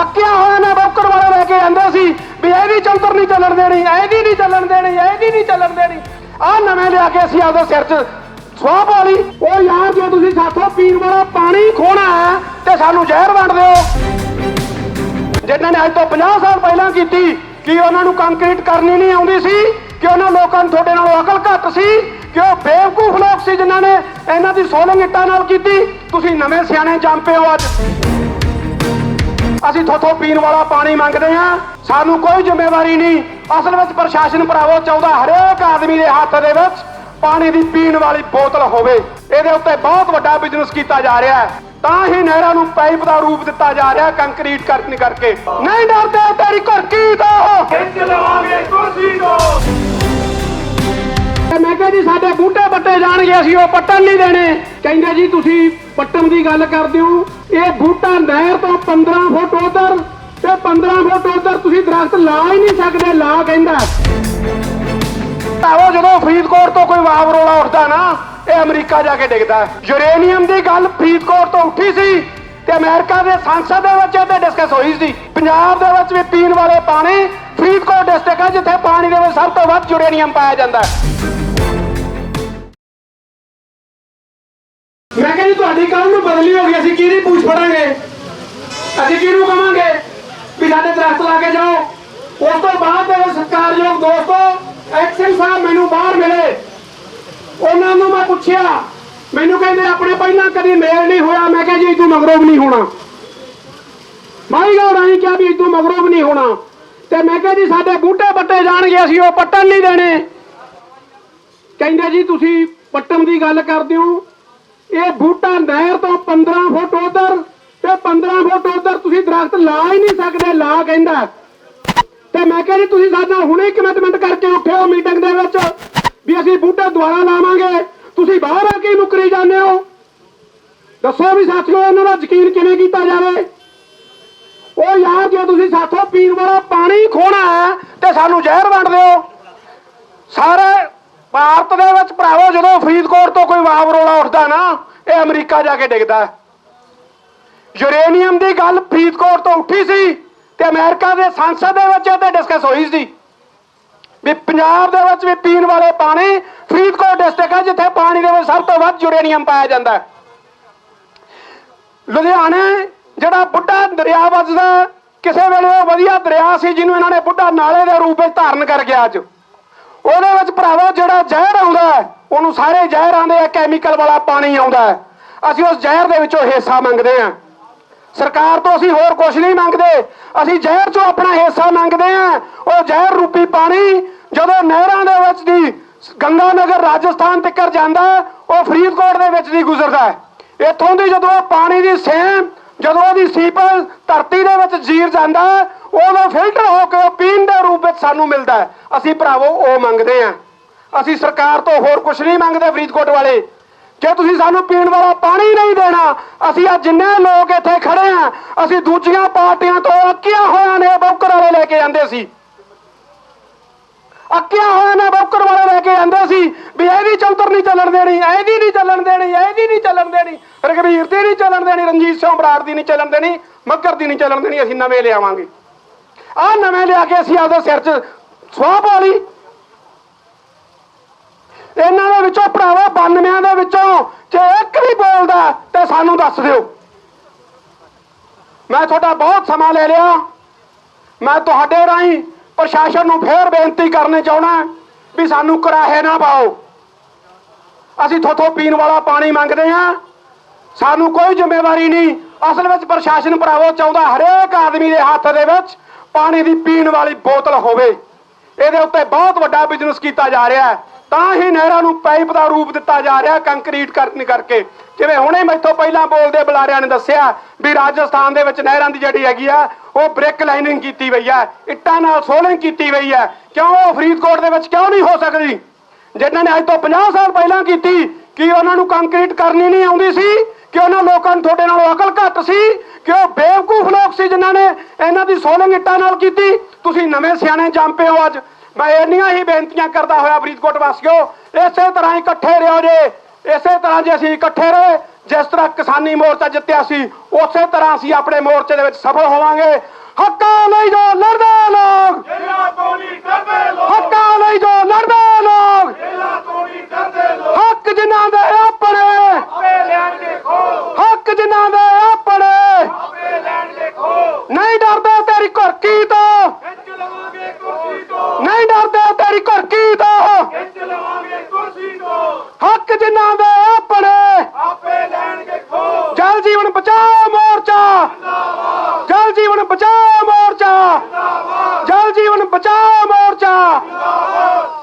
ਅੱਕਿਆ ਹੋਇਆ ਨੇ ਬੌਕਰ ਵਾਲੇ ਲੈ ਕੇ ਜਾਂਦੇ ਸੀ ਵੀ ਇਹਦੀ ਚੌਂਤਰ ਨਹੀਂ ਚੱਲਣ ਦੇਣੀ ਇਹਦੀ ਨਹੀਂ ਚੱਲਣ ਦੇਣੀ ਇਹਦੀ ਨਹੀਂ ਚੱਲਣ ਦੇਣੀ। ਆਹ ਨਵੇਂ ਲਿਆ ਕੇ ਅਸੀਂ ਆਪਦੇ ਸਿਰ 'ਚ ਸਵਾਹ ਪਾ ਉਹ ਯਾਰ, ਜੇ ਤੁਸੀਂ ਸਾਥੋਂ ਪੀਣ ਵਾਲਾ ਪਾਣੀ ਖੋਣਾ ਹੈ, ਤੇ ਸਾਨੂੰ ਜ਼ਹਿਰ ਵੰਡ ਦਿਓ। ਜਿਨ੍ਹਾਂ ਨੇ ਅੱਜ ਤੋਂ 50 ਸਾਲ ਪਹਿਲਾਂ ਕੀਤੀ, ਕਿ ਉਹਨਾਂ ਨੂੰ ਕੰਕਰੀਟ ਕਰਨੀ ਨਹੀਂ ਆਉਂਦੀ ਸੀ? ਕਿ ਉਹਨਾਂ ਲੋਕਾਂ ਨੂੰ ਤੁਹਾਡੇ ਨਾਲ ਅਕਲ ਘੱਟ ਸੀ? ਕਿ ਉਹ ਬੇਵਕੂਫ ਲੋਕ ਸੀ ਜਿਨ੍ਹਾਂ ਨੇ ਇਹਨਾਂ ਦੀ ਸੋਲਿੰਗ ਇੱਟਾਂ ਨਾਲ ਕੀਤੀ? ਤੁਸੀਂ ਨਵੇਂ ਸਿਆਣੇ ਜੰਪੇ ਹੋ ਅੱਜ। ਅਸੀਂ ਥੋਥੋਂ ਪੀਣ ਵਾਲਾ ਪਾਣੀ ਮੰਗਦੇ ਹਾਂ। ਸਾਨੂੰ ਕੋਈ ਜ਼ਿੰਮੇਵਾਰੀ ਨਹੀਂ। ਅਸਲ ਵਿੱਚ ਪ੍ਰਸ਼ਾਸਨ ਭਰਾਵੋ ਚਾਹੁੰਦਾ ਹਰੇਕ ਆਦਮੀ ਦੇ ਹੱਥ ਦੇ ਵਿੱਚ ਪਾਣੀ ਦੀ ਪੀਣ ਵਾਲੀ ਬੋਤਲ ਹੋਵੇ। ਇਹਦੇ ਉੱਤੇ ਬਹੁਤ ਵੱਡਾ ਬਿਜ਼ਨਸ ਕੀਤਾ ਜਾ ਰਿਹਾ ਹੈ। ਤਾਂ ਹੀ ਨਹਿਰਾਂ ਨੂੰ ਪਾਈਪ ਦਾ ਰੂਪ ਦਿੱਤਾ ਜਾ ਰਿਹਾ ਕੰਕਰੀਟ ਕਰਨ ਕਰਕੇ। ਨਹੀਂ ਡਰਦੇ ਤੇਰੀ ਘਰਕੀ ਤੋਂ। ਖਿੱਚ ਲਵਾਂਗੇ ਕੁਰਸੀ ਤੋਂ। ਮੈਂ ਕਿਹਾ ਜੀ ਸਾਡੇ ਬੂਟੇ ਪੱਟੇ ਜਾਣਗੇ ਅਸੀਂ ਉਹ ਪੱਟਣ ਨਹੀਂ ਦੇਣੇ। ਕਹਿੰਦੇ ਜੀ ਤੁਸੀਂ ਪੱਟਣ ਦੀ ਗੱਲ ਕਰਦੇ ਹੋ। ਇਹ ਬੂਟਾ ਨਹਿਰ ਤੋਂ 15 ਫੁੱਟ ਉਧਰ ਤੇ 15 ਫੁੱਟ ਉਧਰ ਤੁਸੀਂ ਦਰਖਤ ਲਾ ਹੀ ਨਹੀਂ ਸਕਦੇ, ਲਾ ਕਹਿੰਦਾ। ਆਹੋ ਜਦੋਂ ਫਰੀਦਕੋਟ ਤੋਂ ਕੋਈ ਵਾਵ ਰੋਲਾ ਉੱਠਦਾ ਨਾ, ਇਹ ਅਮਰੀਕਾ ਜਾ ਕੇ ਡਿੱਗਦਾ। ਯੂਰੇਨੀਅਮ ਦੀ ਗੱਲ ਫਰੀਦਕੋਟ ਤੋਂ ਉੱਠੀ ਸੀ ਤੇ ਅਮਰੀਕਾ ਦੇ ਸੰਸਦ ਦੇ ਵਿੱਚ ਇਹਦੇ ਡਿਸਕਸ ਹੋਈ ਸੀ। ਪੰਜਾਬ ਦੇ ਵਿੱਚ ਵੀ ਪੀਣ ਵਾਲੇ ਪਾਣੀ ਫਰੀਦਕੋਟ ਡਿਸਟ੍ਰਿਕਟ ਹੈ ਜਿੱਥੇ ਪਾਣੀ ਦੇ ਵਿੱਚ ਸਭ ਤੋਂ ਵੱਧ ਯੂਰੇਨੀਅਮ ਪਾਇਆ ਜਾਂਦਾ ਹੈ। ਮੈਂ ਕਹਿੰਦੀ ਤੁਹਾਡੀ ਕੱਲ ਨੂੰ ਬਦਲੀ ਹੋ ਗਈ, ਅਸੀਂ ਕਿਹਦੀ ਪੂਛ ਫੜਾਂਗੇ? ਅਸੀਂ ਕਿਹਨੂੰ ਕਵਾਂਗੇ ਵੀ ਸਾਡੇ ਦਰਖਤ ਲਾ ਕੇ ਜਾਓ? ਉਸ ਤੋਂ ਬਾਅਦ ਦੇ ਸਤਿਕਾਰਯੋਗ ਦੋਸਤੋ, ਐਕਸ਼ਨ ਸਾਹਿਬ ਮੈਨੂੰ ਬਾਹਰ ਮਿਲੇ। ਉਹਨਾਂ ਨੂੰ ਮੈਂ ਪੁੱਛਿਆ, ਮੈਨੂੰ ਕਹਿੰਦੇ ਆਪਣੇ ਪਹਿਲਾਂ ਕਦੀ ਮੇਲ ਨਹੀਂ ਹੋਇਆ। ਮੈਂ ਕਿਹਾ ਜੀ ਤੂੰ ਮਗਰੋਂ ਵੀ ਨਹੀਂ ਹੋਣਾ। ਮਾਈ ਗੌਰ ਆਈ ਕਿਹਾ ਵੀ ਤੂੰ ਮਗਰੋਂ ਵੀ ਨਹੀਂ ਹੋਣਾ। ਤੇ ਮੈਂ ਕਿਹਾ ਜੀ, ਸਾਡੇ ਬੂਟੇ ਪੱਟੇ ਜਾਣਗੇ, ਅਸੀਂ ਉਹ ਪੱਟਣ ਨਹੀਂ ਦੇਣੇ। ਕਹਿੰਦੇ ਜੀ, ਤੁਸੀਂ ਪੱਟਣ ਦੀ ਗੱਲ ਕਰਦੇ ਹੋ। ਇਹ ਬੂਟਾ ਨਹਿਰ ਤੋਂ 15 ਫੁੱਟ ਉਧਰ ਤੇ 15 ਫੁੱਟ ਉਧਰ ਤੁਸੀਂ ਦਰਖਤ ਲਾ ਹੀ ਨਹੀਂ ਸਕਦੇ, ਲਾ ਕਹਿੰਦਾ। ਤੇ ਮੈਂ ਕਿਹਾ ਤੁਸੀਂ ਸਾਡੇ ਨਾਲ ਹੁਣੇ ਕਮਿਟਮੈਂਟ ਕਰਕੇ ਉੱਠੇ ਮੀਟਿੰਗ ਦੇ ਵਿੱਚ ਵੀ ਅਸੀਂ ਬੂਟਾ ਦੁਬਾਰਾ ਲਾਵਾਂਗੇ। ਤੁਸੀਂ ਬਾਹਰ ਆ ਕੇ ਮੁਕਰੀ ਜਾਂਦੇ ਹੋ। ਦੱਸੋ ਵੀ ਸਾਥੀਓ, ਇਹਨਾਂ ਦਾ ਯਕੀਨ ਕਿਵੇਂ ਕੀਤਾ ਜਾਵੇ? ਉਹ ਯਾਰ, ਜੇ ਤੁਸੀਂ ਸਾਥੋਂ ਪੀਣ ਵਾਲਾ ਪਾਣੀ ਖੋਣਾ ਹੈ, ਤੇ ਸਾਨੂੰ ਜ਼ਹਿਰ ਵੰਡ ਦਿਓ। ਸਾਰੇ ਭਾਰਤ ਦੇ ਵਿੱਚ ਭਰਾਵੋ, ਜਦੋਂ ਫਰੀਦਕੋਟ ਤੋਂ ਕੋਈ ਵਾਵ ਰੋਲਾ ਉੱਠਦਾ ਨਾ, ਇਹ ਅਮਰੀਕਾ ਜਾ ਕੇ ਡਿੱਗਦਾ। ਯੂਰੇਨੀਅਮ ਦੀ ਗੱਲ ਫਰੀਦਕੋਟ ਤੋਂ ਉੱਠੀ ਸੀ ਤੇ ਅਮਰੀਕਾ ਦੇ ਸੰਸਦ ਦੇ ਵਿੱਚ ਇਹਤੇ ਡਿਸਕਸ ਹੋਈ ਸੀ। ਵੀ ਪੰਜਾਬ ਦੇ ਵਿੱਚ ਵੀ ਪੀਣ ਵਾਲੇ ਪਾਣੀ ਫਰੀਦਕੋਟ ਡਿਸਟ੍ਰਿਕਟ ਹੈ ਜਿੱਥੇ ਪਾਣੀ ਦੇ ਵਿੱਚ ਸਭ ਤੋਂ ਵੱਧ ਯੂਰੇਨੀਅਮ ਪਾਇਆ ਜਾਂਦਾ ਹੈ। ਲੁਧਿਆਣੇ ਜਿਹੜਾ ਬੁੱਢਾ ਦਰਿਆ ਵੱਜਦਾ, ਕਿਸੇ ਵੇਲੇ ਉਹ ਵਧੀਆ ਦਰਿਆ ਸੀ, ਜਿਹਨੂੰ ਇਹਨਾਂ ਨੇ ਬੁੱਢਾ ਨਾਲੇ ਦੇ ਰੂਪ ਵਿੱਚ ਧਾਰਨ ਕਰ ਗਿਆ ਅੱਜ। ਉਹਦੇ ਵਿੱਚ ਭਰਾਵਾ ਜਿਹੜਾ ਜ਼ਹਿਰ ਆਉਂਦਾ ਉਹਨੂੰ ਸਾਰੇ ਜ਼ਹਿਰ ਆਂਦੇ ਆ ਕੈਮੀਕਲ ਵਾਲਾ ਪਾਣੀ ਆਉਂਦਾ ਅਸੀਂ ਉਸ ਜ਼ਹਿਰ ਦੇ ਵਿੱਚੋਂ ਹਿੱਸਾ ਮੰਗਦੇ ਆ ਸਰਕਾਰ ਤੋਂ ਅਸੀਂ ਹੋਰ ਕੁਝ ਨਹੀਂ ਮੰਗਦੇ। ਅਸੀਂ ਜ਼ਹਿਰ ਚੋਂ ਆਪਣਾ ਹਿੱਸਾ ਮੰਗਦੇ ਆ ਉਹ ਜ਼ਹਿਰ ਰੂਪੀ ਪਾਣੀ ਜਦੋਂ ਨਹਿਰਾਂ ਦੇ ਵਿੱਚ ਦੀ ਗੰਗਾ ਨਗਰ ਰਾਜਸਥਾਨ ਤੱਕ ਜਾਂਦਾ ਉਹ ਫਰੀਦਕੋਟ ਦੇ ਵਿੱਚ ਦੀ ਗੁਜ਼ਰਦਾ ਇੱਥੋਂ ਦੀ ਜਦੋਂ ਪਾਣੀ ਦੀ ਸੇਮ, ਜਦੋਂ ਉਹਦੀ ਸੀਪਲ ਧਰਤੀ ਦੇ ਵਿੱਚ ਜੀਰ ਜਾਂਦਾ ਉਦੋਂ ਫਿਲਟਰ ਹੋ ਕੇ ਉਹ ਪੀਣ ਦੇ ਰੂਪ ਵਿੱਚ ਸਾਨੂੰ ਮਿਲਦਾ ਹੈ। ਅਸੀਂ ਭਰਾਵੋ, ਉਹ ਮੰਗਦੇ ਆ ਅਸੀਂ ਸਰਕਾਰ ਤੋਂ ਹੋਰ ਕੁਝ ਨਹੀਂ ਮੰਗਦੇ ਫਰੀਦਕੋਟ ਵਾਲੇ। ਜੇ ਤੁਸੀਂ ਸਾਨੂੰ ਪੀਣ ਵਾਲਾ ਪਾਣੀ ਨਹੀਂ ਦੇਣਾ, ਅਸੀਂ ਆ ਜਿੰਨੇ ਲੋਕ ਇੱਥੇ ਖੜੇ ਆ ਅਸੀਂ ਦੂਜੀਆਂ ਪਾਰਟੀਆਂ ਤੋਂ ਅੱਕੀਆਂ ਹੋਇਆ ਨੇ ਬੌਕਰ ਵਾਲੇ ਲੈ ਕੇ ਜਾਂਦੇ ਸੀ। ਅੱਕਿਆ ਹੋਇਆ ਨੇ ਬੌਕਰ ਵਾਲੇ ਲੈ ਕੇ ਜਾਂਦੇ ਸੀ ਵੀ ਇਹਦੀ ਚੌਂਤਰ ਨਹੀਂ ਚੱਲਣ ਦੇਣੀ ਇਹਦੀ ਨਹੀਂ ਚੱਲਣ ਦੇਣੀ ਇਹਦੀ ਨਹੀਂ ਚੱਲਣ ਦੇਣੀ। ਰਘਵੀਰ ਦੀ ਨਹੀਂ ਚੱਲਣ ਦੇਣੀ, ਰਣਜੀਤ ਸਿੰਘ ਬਰਾੜ ਦੀ ਨਹੀਂ ਚੱਲਣ ਦੇਣੀ ਮੱਕਰ ਦੀ ਨਹੀਂ ਚੱਲਣ ਦੇਣੀ, ਅਸੀਂ ਨਵੇਂ ਲਿਆਵਾਂਗੇ। ਆਹ ਨਵੇਂ ਲਿਆ ਕੇ ਅਸੀਂ ਆਪਦੇ ਸਿਰ 'ਚ ਸਵਾਹ ਪਾ ਲਈ। ਇਹਨਾਂ ਦੇ ਵਿੱਚੋਂ ਭਰਾਵਾ 92 ਦੇ ਵਿੱਚੋਂ ਜੇ ਇੱਕ ਵੀ ਬੋਲਦਾ ਤੇ ਸਾਨੂੰ ਦੱਸ ਦਿਓ। ਮੈਂ ਤੁਹਾਡਾ ਬਹੁਤ ਸਮਾਂ ਲੈ ਲਿਆ। ਮੈਂ ਤੁਹਾਡੇ ਰਾਹੀਂ ਪ੍ਰਸ਼ਾਸਨ ਨੂੰ ਫੇਰ ਬੇਨਤੀ ਕਰਨੀ ਚਾਹਣਾ ਵੀ ਸਾਨੂੰ ਕਰਾਹੇ ਨਾ ਪਾਓ। ਅਸੀਂ ਥੋਥੋਂ ਪੀਣ ਵਾਲਾ ਪਾਣੀ ਮੰਗਦੇ ਹਾਂ। ਸਾਨੂੰ ਕੋਈ ਜ਼ਿੰਮੇਵਾਰੀ ਨਹੀਂ। ਅਸਲ ਵਿੱਚ ਪ੍ਰਸ਼ਾਸਨ ਭਰਾਵੋ ਚਾਹੁੰਦਾ ਹਰੇਕ ਆਦਮੀ ਦੇ ਹੱਥ ਦੇ ਵਿੱਚ ਪਾਣੀ ਦੀ ਪੀਣ ਵਾਲੀ ਬੋਤਲ ਹੋਵੇ। ਇਹਦੇ ਉੱਤੇ ਬਹੁਤ ਵੱਡਾ ਬਿਜ਼ਨਸ ਕੀਤਾ ਜਾ ਰਿਹਾ ਹੈ। ਤਾਂ ਹੀ ਨਹਿਰਾਂ ਨੂੰ ਪਾਈਪ ਦਾ ਰੂਪ ਦਿੱਤਾ ਜਾ ਰਿਹਾ ਕੰਕਰੀਟ ਕਰਨ ਕਰਕੇ। ਜਿਵੇਂ ਹੁਣੇ ਮੈਥੋਂ ਪਹਿਲਾਂ ਬੋਲਦੇ ਬੁਲਾਰਿਆਂ ਨੇ ਦੱਸਿਆ ਵੀ ਰਾਜਸਥਾਨ ਦੇ ਵਿੱਚ ਨਹਿਰਾਂ ਦੀ ਜਿਹੜੀ ਹੈਗੀ ਆ, ਉਹ ਬ੍ਰਿਕ ਲਾਈਨਿੰਗ ਕੀਤੀ ਹੋਈ ਹੈ। ਇੱਟਾਂ ਨਾਲ ਸੋਲਿੰਗ ਕੀਤੀ ਹੋਈ ਹੈ। ਕਿਉਂ ਉਹ ਫਰੀਦਕੋਟ ਦੇ ਵਿੱਚ ਕਿਉਂ ਨਹੀਂ ਹੋ ਸਕਦੀ? ਜਿਨ੍ਹਾਂ ਨੇ ਅੱਜ ਤੋਂ 50 ਸਾਲ ਪਹਿਲਾਂ ਕੀਤੀ, ਕਿ ਉਹਨਾਂ ਨੂੰ ਕੰਕਰੀਟ ਕਰਨੀ ਨਹੀਂ ਆਉਂਦੀ ਸੀ? ਕਿ ਉਹਨਾਂ ਲੋਕਾਂ ਨੂੰ ਤੁਹਾਡੇ ਨਾਲੋਂ ਅਕਲ ਘੱਟ ਸੀ? ਕਿ ਉਹ ਬੇਵਕੂਫ ਲੋਕ ਸੀ ਜਿਨ੍ਹਾਂ ਨੇ ਇਹਨਾਂ ਦੀ ਸੋਲਿੰਗ ਇੱਟਾਂ ਨਾਲ ਕੀਤੀ? ਤੁਸੀਂ ਨਵੇਂ ਸਿਆਣੇ ਜੰਪੇ ਹੋ ਅੱਜ। ਮੈਂ ਇੰਨੀਆਂ ਹੀ ਬੇਨਤੀਆਂ ਕਰਦਾ ਹੋਇਆ ਫਰੀਦਕੋਟ ਵਾਸੀਓ, ਇਸੇ ਤਰ੍ਹਾਂ ਹੀ ਇਕੱਠੇ ਰਹੋ ਜੇ। ਇਸੇ ਤਰ੍ਹਾਂ ਜੇ ਅਸੀਂ ਇਕੱਠੇ ਰਹੇ, ਜਿਸ ਤਰ੍ਹਾਂ ਕਿਸਾਨੀ ਮੋਰਚਾ ਜਿੱਤਿਆ ਸੀ, ਉਸੇ ਤਰ੍ਹਾਂ ਅਸੀਂ ਆਪਣੇ ਮੋਰਚੇ ਦੇ ਵਿੱਚ ਸਫਲ ਹੋਵਾਂਗੇ। ਹੱਕਾਂ ਲਈ ਜੋ ਲੜਦੇ ਲੋਕ। ਹੱਕਾਂ ਲਈ ਜੋ ਲੜਦੇ ਲੋਕ। ਹੱਕ ਜਿਨ੍ਹਾਂ ਦੇ ਆਪਣੇ। ਹੱਕ ਜਿਨ੍ਹਾਂ ਦੇ ਆਪਣੇ ਆਪੇ ਲੈਣਗੇ ਖੋ ਨਹੀਂ ਡਰਦੇ ਤੇਰੀ ਘਰਕੀ ਤੋਂ ਖਿੱਚ ਲਵਾਂਗੇ ਕੁਰਸੀ ਤੋਂ ਨਹੀਂ ਡਰਦੇ ਤੇਰੀ ਘਰਕੀ ਤੋਂ ਖਿੱਚ ਲਵਾਂਗੇ ਕੁਰਸੀ ਤੋਂ ਹੱਕ ਜਿਨ੍ਹਾਂ ਦੇ ਆਪਣੇ ਆਪੇ ਲੈਣਗੇ ਖੋ ਜਲ ਜੀਵਨ ਬਚਾਓ ਮੋਰਚਾ ਜਲ ਜੀਵਨ ਬਚਾਓ ਮੋਰਚਾ ਜਲ ਜੀਵਨ ਬਚਾਓ ਮੋਰਚਾ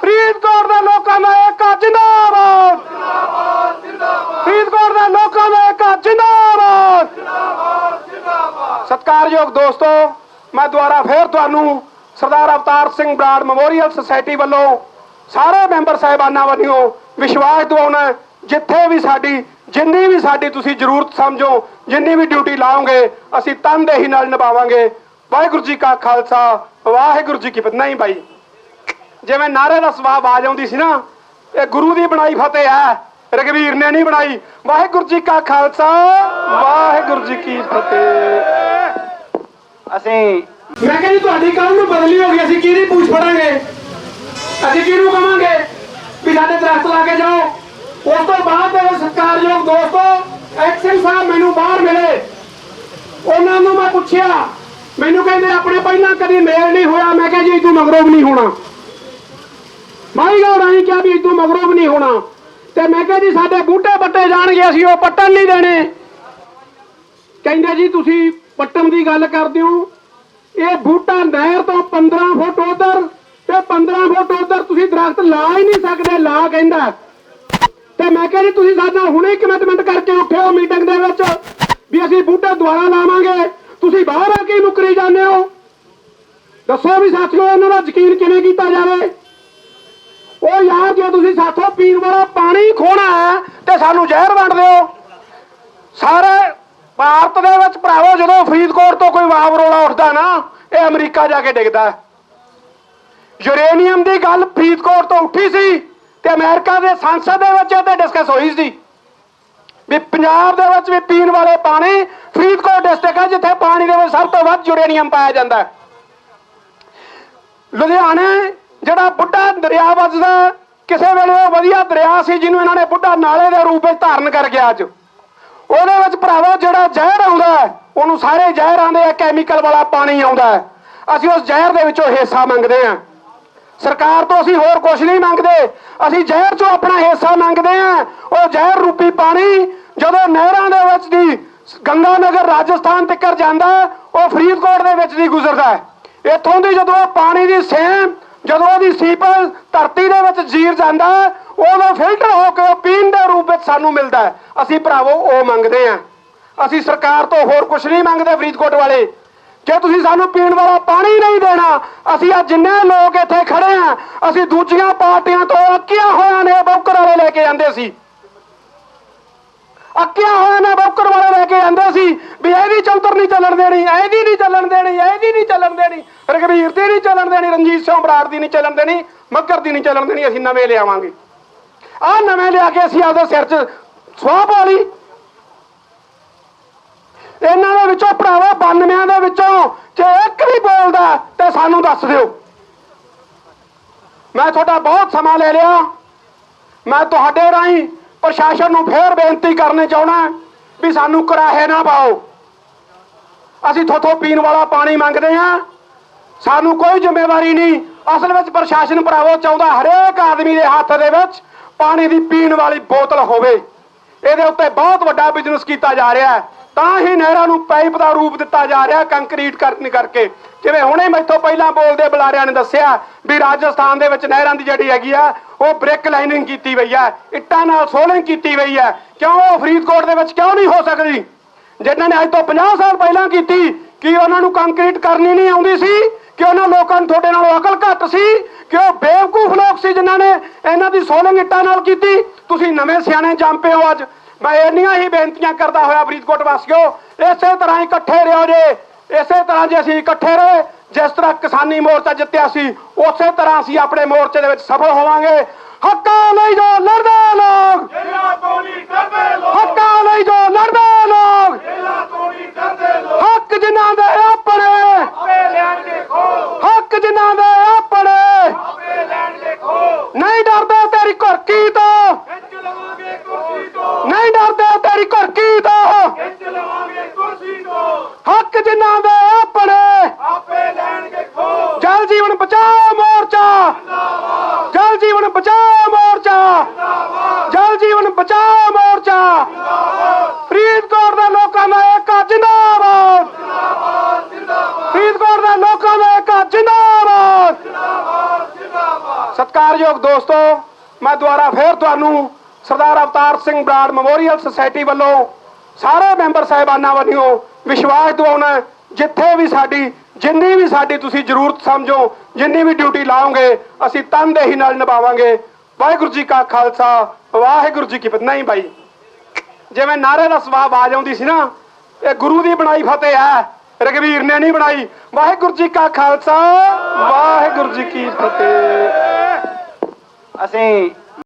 ਫਰੀਦਕੋਟ ਦੇ ਲੋਕਾਂ ਦਾ ਏਕਾ ਜਿੰਦਾਬਾਦ ਫਰੀਦਕੋਟ ਦੇ ਲੋਕਾਂ ਦਾ ਏਕਾ ਜਿੰਦਾਬਾਦ ਸਤਿਕਾਰਯੋਗ ਦੋਸਤੋ, ਮੈਂ ਦੁਬਾਰਾ ਫੇਰ ਤੁਹਾਨੂੰ ਸਰਦਾਰ ਅਵਤਾਰ ਸਿੰਘ ਬਰਾੜ ਮੈਮੋਰੀਅਲ ਸੁਸਾਇਟੀ ਵੱਲੋਂ ਸਾਰੇ ਮੈਂਬਰ ਸਾਹਿਬਾਨਾਂ ਵੱਲੋਂ ਵਿਸ਼ਵਾਸ ਦਿਵਾਉਣਾ ਜਿੱਥੇ ਵੀ ਸਾਡੀ, ਜਿੰਨੀ ਵੀ ਸਾਡੀ ਤੁਸੀਂ ਜ਼ਰੂਰਤ ਸਮਝੋ, ਜਿੰਨੀ ਵੀ ਡਿਊਟੀ ਲਾਓਗੇ, ਅਸੀਂ ਤਨਦੇਹੀ ਨਾਲ ਨਿਭਾਵਾਂਗੇ। ਵਾਹਿਗੁਰੂ ਜੀ ਕਾ ਖਾਲਸਾ, ਵਾਹਿਗੁਰੂ ਜੀ ਕੀ ਫਤਿਹ। ਨਹੀਂ ਬਾਈ, ਜਿਵੇਂ ਨਾਰੇ ਦਾ ਸਵਾਬ ਆ ਜਾਂਦੀ ਸੀ ਨਾ, ਇਹ ਗੁਰੂ ਦੀ ਬਣਾਈ ਫਤਿਹ ਹੈ ਰਗਵੀਰ ਨੇ ਨਹੀਂ ਬਣਾਈ। ਵਾਹਿਗੁਰੂ ਜੀ ਕਾ ਖਾਲਸਾ, ਵਾਹਿਗੁਰੂ ਜੀ ਕੀ ਫਤਿਹ। ਅਸੀਂ ਮੈਂ ਕਹਿੰਦੀ ਤੁਹਾਡੀ ਕੱਲ ਨੂੰ ਬਦਲੀ ਹੋ ਗਈ? ਅਸੀਂ ਕਿਹਦੀ ਪੂਛ ਫੜਾਂਗੇ? ਅਸੀਂ ਕਿਹਨੂੰ ਕਵਾਂਗੇ? ਵੀ ਸਾਡੇ ਦਰਖਤ ਲਾ ਕੇ ਜਾਓ। ਉਸ ਤੋਂ ਬਾਅਦ ਦੇ ਸਤਿਕਾਰਯੋਗ ਦੋਸਤੋ, ਐਕਸ਼ਨ ਸਾਹਿਬ ਮੈਨੂੰ ਬਾਹਰ ਮਿਲੇ। ਉਹਨਾਂ ਨੂੰ ਮੈਂ ਪੁੱਛਿਆ, ਮੈਨੂੰ ਕਹਿੰਦੇ, ਆਪਣੇ ਪਹਿਲਾਂ ਕਦੀ ਮੇਲ ਨਹੀਂ ਹੋਇਆ। ਮੈਂ ਕਿਹਾ ਜੀ, ਇਦੋਂ ਮਗਰੋਂ ਵੀ ਨਹੀਂ ਹੋਣਾ। ਮਾਈ ਗੌਰ ਆਈ ਕਿਹਾ ਵੀ ਇਦੋਂ ਮਗਰੋਂ ਵੀ ਨਹੀਂ ਹੋਣਾ। ਤੇ ਮੈਂ ਕਿਹਾ ਜੀ, ਸਾਡੇ ਬੂਟੇ ਪੱਟੇ ਜਾਣਗੇ, ਅਸੀਂ ਉਹ ਪੱਟਣ ਨਹੀਂ ਦੇਣੇ। ਕਹਿੰਦੇ ਜੀ, ਤੁਸੀਂ ਪੱਟਣ ਦੀ ਗੱਲ ਕਰਦੇ ਹੋ? ਇਹ ਬੂਟਾ ਨਹਿਰ ਤੋਂ 15 ਫੁੱਟ ਉਧਰ ਤੇ 15 ਫੁੱਟ ਉਧਰ ਤੁਸੀਂ ਦਰਖਤ ਲਾ ਹੀ ਨਹੀਂ ਸਕਦੇ, ਲਾ ਕਹਿੰਦਾ। ਤੇ ਮੈਂ ਕਿਹਾ ਤੁਸੀਂ ਸਾਡਾ ਹੁਣੇ ਕਮਿਟਮੈਂਟ ਕਰਕੇ ਉੱਠਿਓ ਮੀਟਿੰਗ ਦੇ ਵਿੱਚ ਵੀ ਅਸੀਂ ਬੂਟਾ ਦੁਆਰਾ ਲਾਵਾਂਗੇ। ਤੁਸੀਂ ਬਾਹਰ ਆ ਕੇ ਮੁਕਰੀ ਜਾਂਦੇ ਹੋ। ਦੱਸੋ ਵੀ ਸਾਥੀਓ ਇਹਨਾਂ ਦਾ ਯਕੀਨ ਕਿਵੇਂ ਕੀਤਾ ਜਾਵੇ? ਉਹ ਯਾਰ, ਜੇ ਤੁਸੀਂ ਸਾਥੋਂ ਪੀਣ ਵਾਲਾ ਪਾਣੀ ਖੋਣਾ ਹੈ ਤੇ ਸਾਨੂੰ ਜ਼ਹਿਰ ਵੰਡ ਦਿਓ। ਸਾਰੇ ਭਾਰਤ ਦੇ ਵਿੱਚ ਭਰਾਵੋ, ਜਦੋਂ ਫਰੀਦਕੋਟ ਤੋਂ ਕੋਈ ਵਾਵਰੋਲਾ ਉੱਠਦਾ ਨਾ, ਇਹ ਅਮਰੀਕਾ ਜਾ ਕੇ ਡਿੱਗਦਾ। ਯੂਰੇਨੀਅਮ ਦੀ ਗੱਲ ਫਰੀਦਕੋਟ ਤੋਂ ਉੱਠੀ ਸੀ ਤੇ ਅਮਰੀਕਾ ਦੇ ਸੰਸਦ ਦੇ ਵਿੱਚ ਇਹ ਤੇ ਡਿਸਕਸ ਹੋਈ ਸੀ ਵੀ ਪੰਜਾਬ ਦੇ ਵਿੱਚ ਵੀ ਪੀਣ ਵਾਲੇ ਪਾਣੀ ਫਰੀਦਕੋਟ ਡਿਸਟ੍ਰਿਕਟ ਹੈ, ਜਿੱਥੇ ਪਾਣੀ ਦੇ ਵਿੱਚ ਸਭ ਤੋਂ ਵੱਧ ਯੂਰੇਨੀਅਮ ਪਾਇਆ ਜਾਂਦਾ ਲੁਧਿਆਣੇ ਜਿਹੜਾ ਬੁੱਢਾ ਦਰਿਆ ਵੱਜਦਾ, ਕਿਸੇ ਵੇਲੇ ਉਹ ਵਧੀਆ ਦਰਿਆ ਸੀ ਜਿਹਨੂੰ ਇਹਨਾਂ ਨੇ ਬੁੱਢਾ ਨਾਲੇ ਦੇ ਰੂਪ ਵਿੱਚ ਧਾਰਨ ਕਰ ਗਿਆ ਅੱਜ। ਉਹਦੇ ਵਿੱਚ ਭਰਾਵੋ ਜਿਹੜਾ ਜ਼ਹਿਰ ਆਉਂਦਾ ਉਹਨੂੰ ਸਾਰੇ ਜ਼ਹਿਰ ਆਂਦੇ ਆ ਕੈਮੀਕਲ ਵਾਲਾ ਪਾਣੀ ਆਉਂਦਾ ਅਸੀਂ ਉਸ ਜ਼ਹਿਰ ਦੇ ਵਿੱਚੋਂ ਹਿੱਸਾ ਮੰਗਦੇ ਆ ਸਰਕਾਰ ਤੋਂ ਅਸੀਂ ਹੋਰ ਕੁਝ ਨਹੀਂ ਮੰਗਦੇ। ਅਸੀਂ ਜ਼ਹਿਰ ਚੋਂ ਆਪਣਾ ਹਿੱਸਾ ਮੰਗਦੇ ਆ ਉਹ ਜ਼ਹਿਰ ਰੂਪੀ ਪਾਣੀ ਜਦੋਂ ਨਹਿਰਾਂ ਦੇ ਵਿੱਚ ਦੀ ਗੰਗਾ ਨਗਰ ਰਾਜਸਥਾਨ ਤੱਕ ਜਾਂਦਾ ਉਹ ਫਰੀਦਕੋਟ ਦੇ ਵਿੱਚ ਦੀ ਗੁਜ਼ਰਦਾ ਇੱਥੋਂ ਦੀ ਜਦੋਂ ਪਾਣੀ ਦੀ ਸੇਮ, ਜਦੋਂ ਉਹਦੀ ਸੀਪਲ ਧਰਤੀ ਦੇ ਵਿੱਚ ਜੀਰ ਜਾਂਦਾ ਹੈ, ਫਿਲਟਰ ਹੋ ਕੇ ਉਹ ਪੀਣ ਦੇ ਰੂਪ ਵਿੱਚ ਸਾਨੂੰ ਮਿਲਦਾ ਹੈ। ਅਸੀਂ ਭਰਾਵੋ ਉਹ ਮੰਗਦੇ ਆ ਅਸੀਂ ਸਰਕਾਰ ਤੋਂ ਹੋਰ ਕੁਝ ਨਹੀਂ ਮੰਗਦੇ ਫਰੀਦਕੋਟ ਵਾਲੇ। ਜੇ ਤੁਸੀਂ ਸਾਨੂੰ ਪੀਣ ਵਾਲਾ ਪਾਣੀ ਨਹੀਂ ਦੇਣਾ ਅਸੀਂ ਆ ਜਿੰਨੇ ਲੋਕ ਇੱਥੇ ਖੜੇ ਆ ਅਸੀਂ ਦੂਜੀਆਂ ਪਾਰਟੀਆਂ ਤੋਂ ਅੱਕੀਆਂ ਹੋਇਆ ਨੇ ਬੌਕਰ ਵਾਲੇ ਲੈ ਕੇ ਜਾਂਦੇ ਸੀ। ਅੱਕਿਆ ਹੋਇਆ ਨੇ ਬੌਕਰ ਵਾਲੇ ਲੈ ਕੇ ਜਾਂਦੇ ਸੀ ਵੀ ਇਹਦੀ ਚੌਧਰ ਨਹੀਂ ਚੱਲਣ ਦੇਣੀ ਇਹਦੀ ਨਹੀਂ ਚੱਲਣ ਦੇਣੀ ਇਹਦੀ ਨਹੀਂ ਚੱਲਣ ਦੇਣੀ। ਰਘਵੀਰ ਦੀ ਨਹੀਂ ਚੱਲਣ ਦੇਣੀ ਰਣਜੀਤ ਸਿੰਘ ਬਰਾੜ ਦੀ ਨਹੀਂ ਚੱਲਣ ਦੇਣੀ ਮੱਕਰ ਦੀ ਨਹੀਂ ਚੱਲਣ ਦੇਣੀ ਅਸੀਂ ਨਵੇਂ ਲਿਆਵਾਂਗੇ। ਆਹ ਨਵੇਂ ਲਿਆ ਕੇ ਅਸੀਂ ਆਪਦੇ ਸਿਰ 'ਚ ਸਵਾਹ ਪਾ ਲਈ। ਇਹਨਾਂ ਦੇ ਵਿੱਚੋਂ ਭਰਾਵਾ 92 ਦੇ ਵਿੱਚੋਂ ਜੇ ਇੱਕ ਵੀ ਬੋਲਦਾ ਤੇ ਸਾਨੂੰ ਦੱਸ ਦਿਓ। ਮੈਂ ਤੁਹਾਡਾ ਬਹੁਤ ਸਮਾਂ ਲੈ ਲਿਆ। ਮੈਂ ਤੁਹਾਡੇ ਰਾਹੀਂ ਪ੍ਰਸ਼ਾਸਨ ਨੂੰ ਫੇਰ ਬੇਨਤੀ ਕਰਨੀ ਚਾਹਣਾ ਵੀ ਸਾਨੂੰ ਕਰਾਹੇ ਨਾ ਪਾਓ। ਅਸੀਂ ਥੋਥੋਂ ਪੀਣ ਵਾਲਾ ਪਾਣੀ ਮੰਗਦੇ ਹਾਂ। ਸਾਨੂੰ ਕੋਈ ਜ਼ਿੰਮੇਵਾਰੀ ਨਹੀਂ। ਅਸਲ ਵਿੱਚ ਪ੍ਰਸ਼ਾਸਨ ਭਰਾਵੋ ਚਾਹੁੰਦਾ ਹਰੇਕ ਆਦਮੀ ਦੇ ਹੱਥ ਦੇ ਵਿੱਚ ਪਾਣੀ ਦੀ ਪੀਣ ਵਾਲੀ ਬੋਤਲ ਹੋਵੇ। ਇਹਦੇ ਉੱਤੇ ਬਹੁਤ ਵੱਡਾ ਬਿਜ਼ਨਸ ਕੀਤਾ ਜਾ ਰਿਹਾ ਹੈ। ਤਾਂ ਹੀ ਨਹਿਰਾਂ ਨੂੰ ਪਾਈਪ ਦਾ ਰੂਪ ਦਿੱਤਾ ਜਾ ਰਿਹਾ ਕੰਕਰੀਟ ਕਰਨ ਕਰਕੇ। ਜਿਵੇਂ ਹੁਣੇ ਮੈਥੋਂ ਪਹਿਲਾਂ ਬੋਲਦੇ ਬੁਲਾਰਿਆਂ ਨੇ ਦੱਸਿਆ ਵੀ ਰਾਜਸਥਾਨ ਦੇ ਵਿੱਚ ਨਹਿਰਾਂ ਦੀ ਜਿਹੜੀ ਹੈਗੀ ਆ, ਉਹ ਬ੍ਰਿਕ ਲਾਈਨਿੰਗ ਕੀਤੀ ਹੋਈ ਹੈ ਇੱਟਾਂ ਨਾਲ ਸੋਲਿੰਗ ਕੀਤੀ ਹੋਈ ਹੈ ਕਿਉਂ ਉਹ ਫਰੀਦਕੋਟ ਦੇ ਵਿੱਚ ਕਿਉਂ ਨਹੀਂ ਹੋ ਸਕਦੀ? ਜਿਨ੍ਹਾਂ ਨੇ ਅੱਜ ਤੋਂ 50 ਸਾਲ ਪਹਿਲਾਂ ਕੀਤੀ, ਕਿ ਉਹਨਾਂ ਨੂੰ ਕੰਕਰੀਟ ਕਰਨੀ ਨਹੀਂ ਆਉਂਦੀ ਸੀ? ਕਿ ਉਹਨਾਂ ਲੋਕਾਂ ਨੂੰ ਤੁਹਾਡੇ ਨਾਲੋਂ ਅਕਲ ਘੱਟ ਸੀ ਕਿ ਉਹ ਬੇਵਕੂਫ ਲੋਕ ਸੀ ਜਿਨ੍ਹਾਂ ਨੇ ਇਹਨਾਂ ਦੀ ਸੋਲਿੰਗ ਇੱਟਾਂ ਨਾਲ ਕੀਤੀ। ਤੁਸੀਂ ਨਵੇਂ ਸਿਆਣੇ ਜੰਪੇ ਹੋ ਅੱਜ। ਮੈਂ ਇੰਨੀਆਂ ਹੀ ਬੇਨਤੀਆਂ ਕਰਦਾ ਹੋਇਆ ਫਰੀਦਕੋਟ ਵਾਸੀਓ ਇਸੇ ਤਰ੍ਹਾਂ ਇਕੱਠੇ ਰਹੋ ਜੇ। ਇਸੇ ਤਰ੍ਹਾਂ ਜੇ ਅਸੀਂ ਇਕੱਠੇ ਰਹੇ ਜਿਸ ਤਰ੍ਹਾਂ ਕਿਸਾਨੀ ਮੋਰਚਾ ਜਿੱਤਿਆ ਸੀ ਉਸੇ ਤਰ੍ਹਾਂ ਅਸੀਂ ਆਪਣੇ ਮੋਰਚੇ ਦੇ ਵਿੱਚ ਸਫਲ ਹੋਵਾਂਗੇ। ਹੱਕਾਂ ਲਈ ਜੋ ਲੜਦੇ ਲੋਕ ਜੇਲਾ ਤੋਂ ਨਹੀਂ ਡਰਦੇ ਲੋਕ। ਹੱਕਾਂ ਲਈ ਜੋ ਲੜਦੇ ਲੋਕ ਜੇਲਾ ਤੋਂ ਨਹੀਂ ਡਰਦੇ ਲੋਕ। ਹੱਕ ਜਿਨ੍ਹਾਂ ਦੇ ਆਪਣੇ ਆਪੇ ਲੈਣਗੇ ਖੋ ਹੱਕ ਜਿਨ੍ਹਾਂ ਦੇ ਆਪਣੇ ਆਪੇ ਲੈਣਗੇ ਖੋ ਨਹੀਂ ਡਰਦੇ ਤੇਰੀ ਘਰਕੀ ਤੋਂ। ਖਿੱਚ ਲਵਾਂਗੇ ਕੁਰਸੀ ਤੋਂ। ਨਹੀਂ ਡਰਦੇ ਤੇਰੀ ਘਰਕੀ ਤੋਂ। ਖਿੱਚ ਲਵਾਂਗੇ ਕੁਰਸੀ ਤੋਂ। ਹੱਕ ਜਿਨ੍ਹਾਂ ਦੇ ਆਪਣੇ ਆਪੇ ਲੈਣਗੇ ਖੋ ਜਲ ਜੀਵਨ ਬਚਾਓ ਮੋਰਚਾ। ਜਲ ਜੀਵਨ ਬਚਾਓ ਮੋਰਚਾ। ਜਲ ਜੀਵਨ ਬਚਾਓ ਮੋਰਚਾ। ਫਰੀਦਕੋਟ ਦੇ ਲੋਕਾਂ ਦਾ ਏਕਾ ਜਿੰਦਾਬਾਦ ਫਰੀਦਕੋਟ ਦੇ ਲੋਕਾਂ ਦਾ ਏਕਾ ਜਿੰਦਾਬਾਦ ਸਤਿਕਾਰਯੋਗ ਦੋਸਤੋ, ਮੈਂ ਦੁਬਾਰਾ ਫੇਰ ਤੁਹਾਨੂੰ ਸਰਦਾਰ ਅਵਤਾਰ ਸਿੰਘ ਬਰਾੜ ਮੈਮੋਰੀਅਲ ਸੁਸਾਇਟੀ ਵੱਲੋਂ ਸਾਰੇ ਮੈਂਬਰ ਸਾਹਿਬਾਨਾਂ ਵੱਲੋਂ ਵਿਸ਼ਵਾਸ ਦਿਵਾਉਣਾ ਜਿੱਥੇ ਵੀ ਸਾਡੀ, ਜਿੰਨੀ ਵੀ ਸਾਡੀ ਤੁਸੀਂ ਜ਼ਰੂਰਤ ਸਮਝੋ, ਜਿੰਨੀ ਵੀ ਡਿਊਟੀ ਲਾਓਗੇ, ਅਸੀਂ ਤਨਦੇਹੀ ਨਾਲ ਨਿਭਾਵਾਂਗੇ। ਵਾਹਿਗੁਰੂ ਜੀ ਕਾ ਖਾਲਸਾ, ਵਾਹਿਗੁਰੂ ਜੀ ਕੀ ਫਤਿਹ। ਨਹੀਂ ਬਾਈ, ਜਿਵੇਂ ਨਾਰੇ ਦਾ ਸਵਾਬ ਆਵਾਜ਼ ਆਉਂਦੀ ਸੀ ਨਾ, ਇਹ ਗੁਰੂ ਦੀ ਬਣਾਈ ਫਤਿਹ ਹੈ ਰਗਵੀਰ ਨੇ ਨਹੀਂ ਬਣਾਈ। ਵਾਹਿਗੁਰੂ ਜੀ ਕਾ ਖਾਲਸਾ, ਵਾਹਿਗੁਰੂ ਜੀ ਕੀ ਫਤਿਹ। ਅਸੀਂ